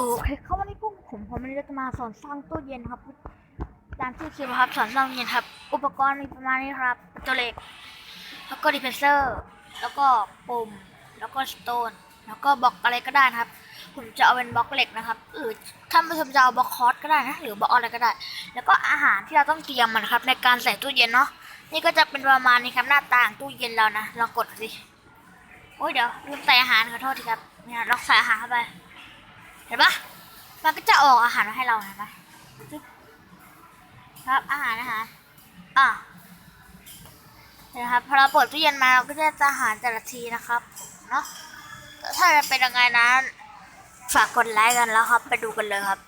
วันนี้เราจะมาสอนสร้างตู้เย็นครับ ตามที่คลิปนะครับสอนสร้างตู้เย็นครับ อุปกรณ์มีประมาณนี้ครับตัวเหล็ก แล้วก็ดิเพนเซอร์ แล้วก็ปุ่ม แล้วก็สโตน แล้วก็บล็อกอะไรก็ได้นะครับ ผมจะเอาเป็นบล็อกเหล็กนะครับหรือท่านผู้ชมจะเอาบล็อกคอร์สก็ได้นะ หรือบล็อกอะไรก็ได้ แล้วก็อาหารที่เราต้องเตรียมมันครับ ในการใส่ตู้เย็นเนาะ นี่ก็จะเป็นประมาณนี้ครับหน้าตางตู้เย็นเรานะลองกดสิ โอ้ยเดี๋ยวลืมใส่อาหารขอโทษทีครับเนี่ยลองใส่อาหารเข้าไป เห็นปะมันก็จะออกอาหารมาให้เราเห็นปะครับอาหารนะคะอะเห็นครับพอเราเปิดตู้เย็นมาเราก็จะอาหารแต่ละทีนะครับเนาะถ้าจะเป็นยังไงนั้นฝากกดไลค์กันแล้วครับ ไปดูกันเลยครับ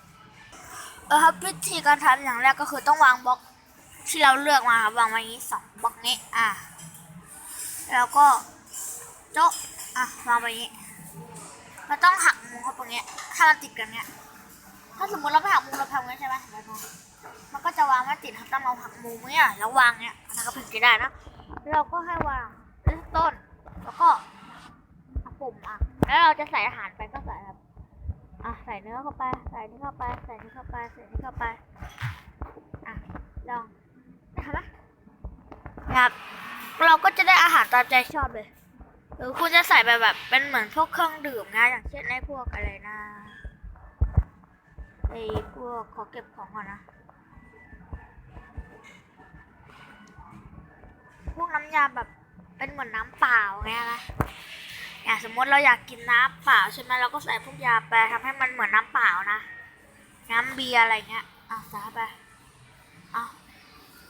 เออครับวิธีการทำอย่างแรกก็คือต้องวางบล็อกที่เราเลือกมาครับวางไว้นี้สองบล็อกนี้อะแล้วก็โจ๊ะอะวางไว้อ ย่างนี้เราต้องหักมุมเขาตรงเนี้ย ถ้ามันติดกันเนี้ย ถ้าสมมติเราไม่หักมุมเราทำงั้นใช่ไหมเดี๋ยวดูมันก็จะวางไม่ติดครับต้องเราหักมุมเนี้ยแล้ววางเนี้ยมันก็ถึงจะได้นะ เราก็ให้วางเริ่มต้น แล้วก็ปุ่มอะ แล้วเราจะใส่อาหารไปก็ใส่ครับอะใส่เนื้อเข้าไป ใส่นี่เข้าไป ใส่นี่เข้าไป ใส่นี่เข้าไป อะลองทำไหมนะครับ เราก็จะได้อาหารตามใจชอบเลย หรือคุณจะใส่ไปแบบเป็นเหมือนพวกเครื่องดื่มนะอย่างเช่นไอ้พวกอะไรนะไอ้พวกขอเก็บของก่อนนะ พวกน้ำยาแบบเป็นเหมือนน้ำเปล่าไงนะอย่างสมมติเราอยากกินน้ำเปล่าใช่ไหมเราก็ใส่พวกยาไปทำให้มันเหมือนน้ำเปล่านะ น้ำเบียร์อะไรเงี้ยอะใส่ไปเอา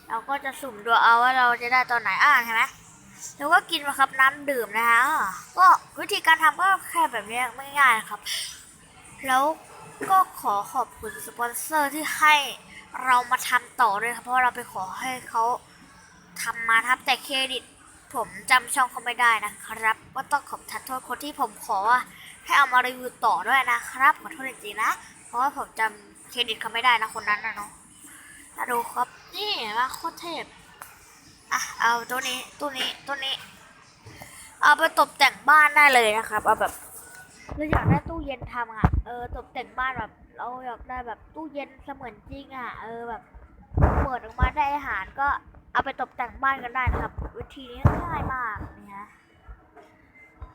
เราก็จะสุ่มดูเอาว่าเราจะได้ตอนไหนอะเห็นไหม แล้วก็กินมาครับน้ำดื่มนะคะก็วิธีการทำก็แค่แบบนี้ไม่ง่ายนะครับ แล้วก็ขอขอบคุณสปอนเซอร์ที่ให้เรามาทำต่อด้วยครับเพราะเราไปขอให้เขาทำมาครับแต่เครดิต ผมจำช่องเขาไม่ได้นะครับ ก็ต้องขอบทันโทษคนที่ผมขอว่าให้เอามารีวิวต่อด้วยนะครับขอโทษจริงๆนะ เพราะว่าผมจำเครดิตเขาไม่ได้นะคนนั้นนะเนาะมาดูครับ นี่ว่าโคตรเทพ อะเอาตัวนี้ตัวนี้ตัวนี้ เอาไปตกแต่งบ้านได้เลยนะครับ เอาแบบเราอยากได้ตู้เย็นทำอะเออตกแต่งบ้านแบบ เราอยากได้แบบตู้เย็นเสมือนจริงอะเออแบบเปิดออกมาได้อาหารก็เอาไปตกแต่งบ้านกันได้นะครับ วิธีนี้ง่ายมากนี่ฮะ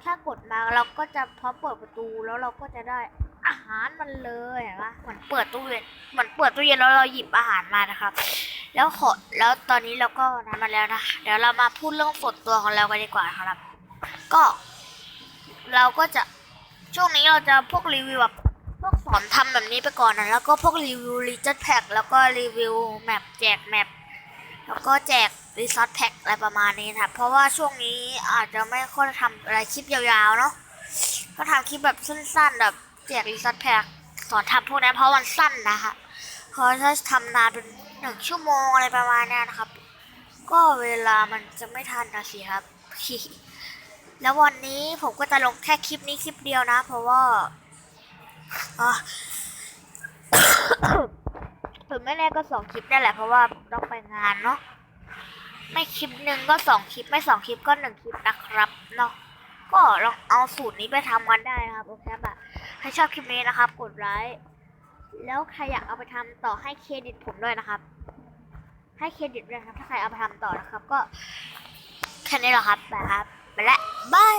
แค่กดมาเราก็จะพร้อมเปิดประตูแล้วเราก็จะได้อาหารมันเลยเห็นปะเหมือนเปิดตู้เย็นเหมือนเปิดตู้เย็นแล้วเราหยิบอาหารมานะครับ แล้วขอแล้วตอนนี้เราก็นั้นมาแล้วนะ เดี๋ยวเรามาพูดเรื่องส่วนตัวของเรากันดีกว่าครับ ก็เราก็จะช่วงนี้เราจะพวกรีวิวแบบพวกสอนทำแบบนี้ไปก่อนนะแล้วก็พวกรีวิวรีจัดแพ็กแล้วก็รีวิวแมปแจกแมปแล้วก็แจกรีซอสแพ็กอะไรประมาณนี้นะครับเพราะว่าช่วงนี้อาจจะไม่ค่อยทำอะไรคลิปยาวๆเนาะก็ทำคลิปแบบสั้นๆแบบแจกรีซอสแพ็กสอนทำพวกนั้เพราะมันสั้นนะคะเพราะถ้าทำนานเป็น หนึ่งชั่วโมงอะไรประมาณนี้นะครับ ก็เวลามันจะไม่ทันนะสิครับ แล้ววันนี้ผมก็จะลงแค่คลิปนี้คลิปเดียวนะ เพราะว่าอะผมไม่แน่ก็สองคลิปได้แหละ เพราะว่าต้องไปงานเนาะไม่คลิปหนึ่งก็สองคลิปไม่สองคลิปก็หนึ่งคลิปนะครับเนาะก็ลองเอาสูตรนี้ไปทำกันได้นะครับโอเคปะถ้าชอบคลิปนี้นะครับ กดไลค์ แล้วใครอยากเอาไปทำต่อให้เครดิตผมด้วยนะครับ ให้เครดิตด้วยนะครับ ถ้าใครเอาไปทำต่อนะครับ ก็แค่นี้แหละครับไปครับ ไปละบาย